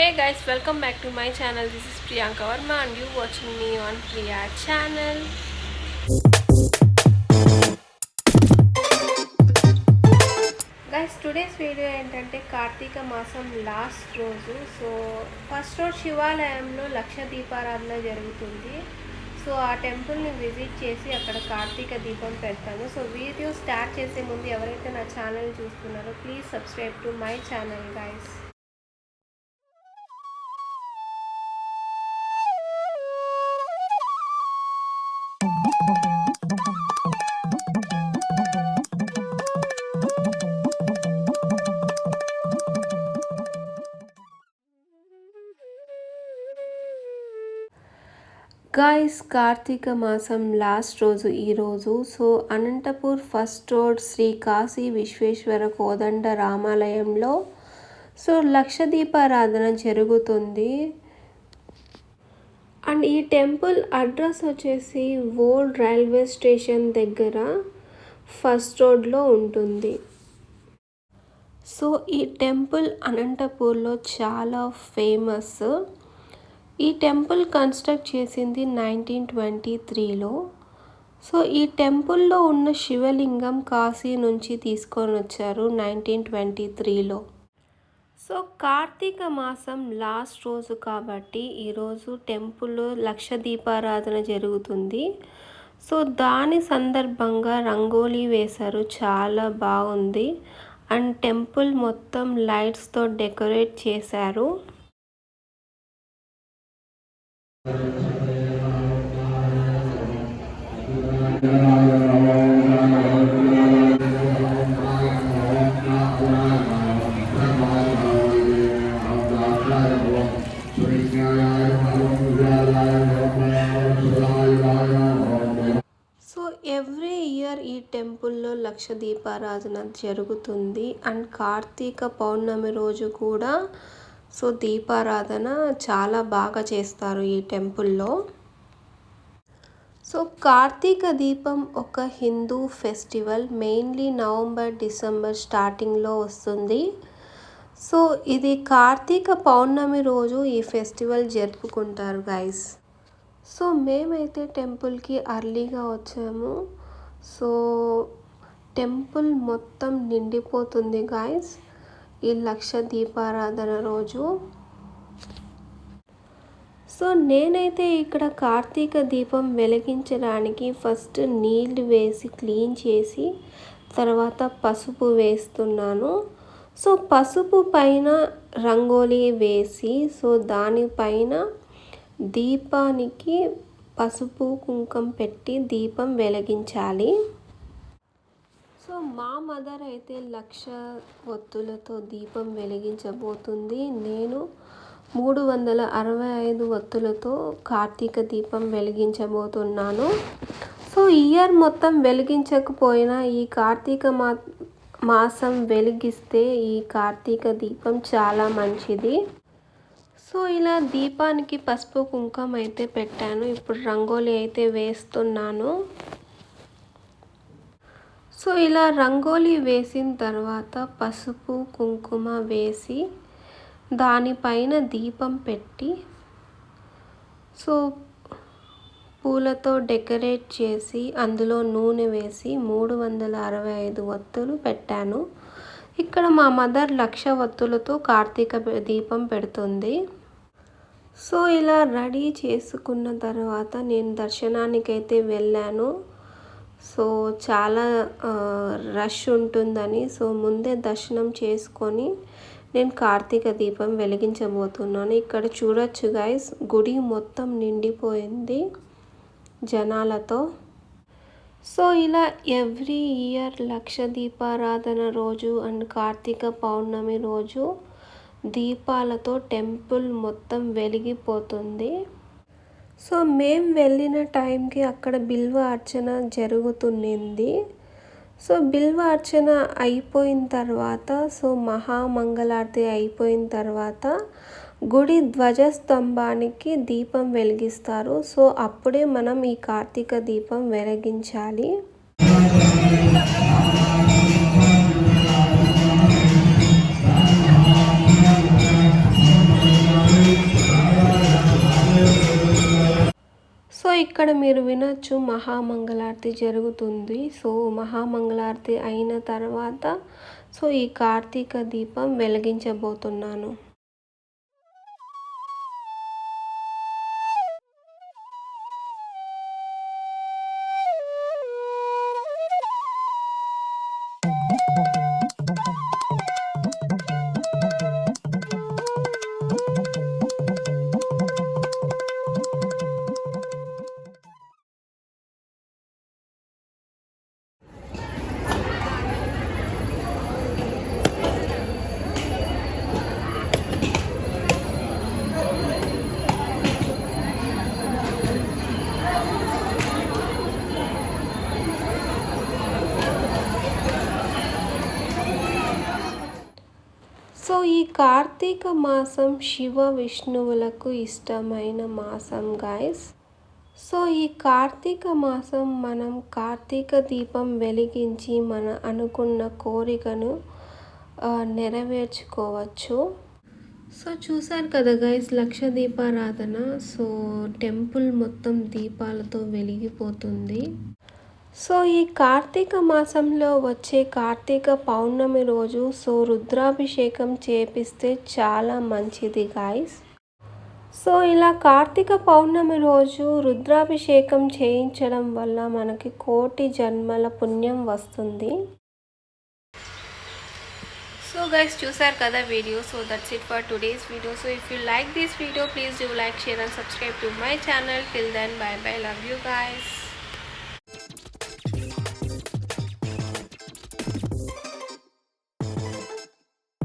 Hey guys welcome back to my channel this is Priyanka Varma and you watching me on Priya channel guys today's video ఏంటంటే కార్తీక మాసం last రోజు. So first రోజు శివాలయంలో లక్ష దీపారాధన జరుగుతుంది. So ఆ టెంపుల్ని విజిట్ చేసి అక్కడ కార్తీక దీపం పెడతాను సో వీడియో స్టార్ట్ చేసే ముందు ఎవరైతే నా ఛానల్ చూస్తున్నారో please subscribe to my channel guys guys Kartika మాసం లాస్ట్ రోజు ఈరోజు so Anantapur first road Shri Kashi Vishweshwara Kodanda రామాలయంలో. సో లక్ష దీపారాధన జరుగుతుంది. అండ్ ఈ టెంపుల్ అడ్రస్ వచ్చేసి ఓల్డ్ రైల్వే స్టేషన్ దగ్గర ఫస్ట్ రోడ్లో ఉంటుంది. సో ఈ టెంపుల్ అనంతపూర్లో చాలా ఫేమస్. ఈ టెంపుల్ కన్స్ట్రక్ట్ చేసింది నైన్టీన్ ట్వంటీ త్రీలో. సో ఈ టెంపుల్లో ఉన్న శివలింగం కాశీ నుంచి తీసుకొని వచ్చారు నైన్టీన్ ట్వంటీ త్రీలో. సో కార్తీక మాసం లాస్ట్ రోజు కాబట్టి ఈరోజు టెంపుల్లో లక్ష దీపారాధన జరుగుతుంది. సో దాని సందర్భంగా రంగోలీ వేశారు. చాలా బాగుంది. అండ్ టెంపుల్ మొత్తం లైట్స్తో డెకరేట్ చేశారు. ఎవ్రీ ఇయర్ ఈ టెంపుల్లో లక్ష దీపారాధన జరుగుతుంది. అండ్ కార్తీక పౌర్ణమి రోజు కూడా సో దీపారాధన చాలా బాగా చేస్తారు ఈ టెంపుల్లో. సో కార్తీక దీపం ఒక Hindu festival mainly November December స్టార్టింగ్లో వస్తుంది. సో ఇది కార్తీక పౌర్ణమి రోజు ఈ ఫెస్టివల్ జరుపుకుంటారు గైస్ సో మేమైతే టెంపుల్కి అర్లీగా వచ్చాము. సో టెంపుల్ మొత్తం నిండిపోతుంది గాయస్ ఈ లక్ష దీపారాధన రోజు. సో నేనైతే ఇక్కడ కార్తీక దీపం వెలిగించడానికి ఫస్ట్ నీళ్ళు వేసి క్లీన్ చేసి తర్వాత పసుపు వేస్తున్నాను. సో పసుపు పైన రంగోలీ వేసి సో దానిపైన దీపానికి పసుపు కుంకం పెట్టి దీపం వెలిగించాలి. సో మా మదర్ అయితే లక్ష ఒత్తులతో దీపం వెలిగించబోతుంది. నేను మూడు వందల అరవై ఐదు ఒత్తులతో కార్తీక దీపం వెలిగించబోతున్నాను. సో ఇయర్ మొత్తం వెలిగించకపోయినా ఈ కార్తీక మా మాసం వెలిగిస్తే ఈ కార్తీక దీపం చాలా మంచిది. సో ఇలా దీపానికి పసుపు కుంకం అయితే పెట్టాను. ఇప్పుడు రంగోలీ అయితే వేస్తున్నాను. సో ఇలా రంగోలీ వేసిన తర్వాత పసుపు కుంకుమ వేసి దానిపైన దీపం పెట్టి సో పూలతో డెకరేట్ చేసి అందులో నూనె వేసి మూడు వందల అరవై ఐదు ఒత్తులు పెట్టాను. ఇక్కడ మా మదర్ లక్ష ఒత్తులతో కార్తీక దీపం పెడుతుంది. సో ఇలా రెడీ చేసుకున్న తర్వాత నేను దర్శనానికైతే వెళ్ళాను. సో చాలా రష్ ఉంటుందని. సో ముందే దర్శనం చేసుకొని నేను కార్తీక దీపం వెలిగించబోతున్నాను. ఇక్కడ చూడొచ్చు గైస్ గుడి మొత్తం నిండిపోయింది జనాలతో. సో ఇలా ఎవ్రీ ఇయర్ లక్ష దీపారాధన రోజు అండ్ కార్తీక పౌర్ణమి రోజు దీపాలతో టెంపుల్ మొత్తం వెలిగిపోతుంది. సో మేము వెళ్ళిన టైంకి అక్కడ బిల్వ అర్చన జరుగుతున్నింది. సో బిల్వ అర్చన అయిపోయిన తర్వాత సో మహామంగళారతి అయిపోయిన తర్వాత గుడి ధ్వజస్తంభానికి దీపం వెలిగిస్తారు. సో అప్పుడే మనం ఈ కార్తీక దీపం వెలిగించాలి. ఇక్కడ మీరు వినొచ్చు మహామంగళారతి జరుగుతుంది. సో మహామంగళారతి అయిన తర్వాత సో ఈ కార్తీక దీపం వెలిగించబోతున్నాను. ఈ కార్తీక మాసం శివ విష్ణువులకు ఇష్టమైన మాసం గాయస్ సో ఈ కార్తీక మాసం మనం కార్తీక దీపం వెలిగించి మన అనుకున్న కోరికను నెరవేర్చుకోవచ్చు. సో చూసారు కదా గైస్ లక్ష దీపారాధన. సో టెంపుల్ మొత్తం దీపాలతో వెలిగిపోతుంది. సో ఈ కార్తీక మాసంలో వచ్చే కార్తీక పౌర్ణమి రోజు సో రుద్రాభిషేకం చేపిస్తే చాలా మంచిది గాయస్ సో ఇలా కార్తీక పౌర్ణమి రోజు రుద్రాభిషేకం చేయించడం వల్ల మనకి కోటి జన్మల పుణ్యం వస్తుంది. సో గైస్ చూసారు కదా video? So that's it for today's video so if you like this video please do like share and subscribe to my channel till then bye bye love you guys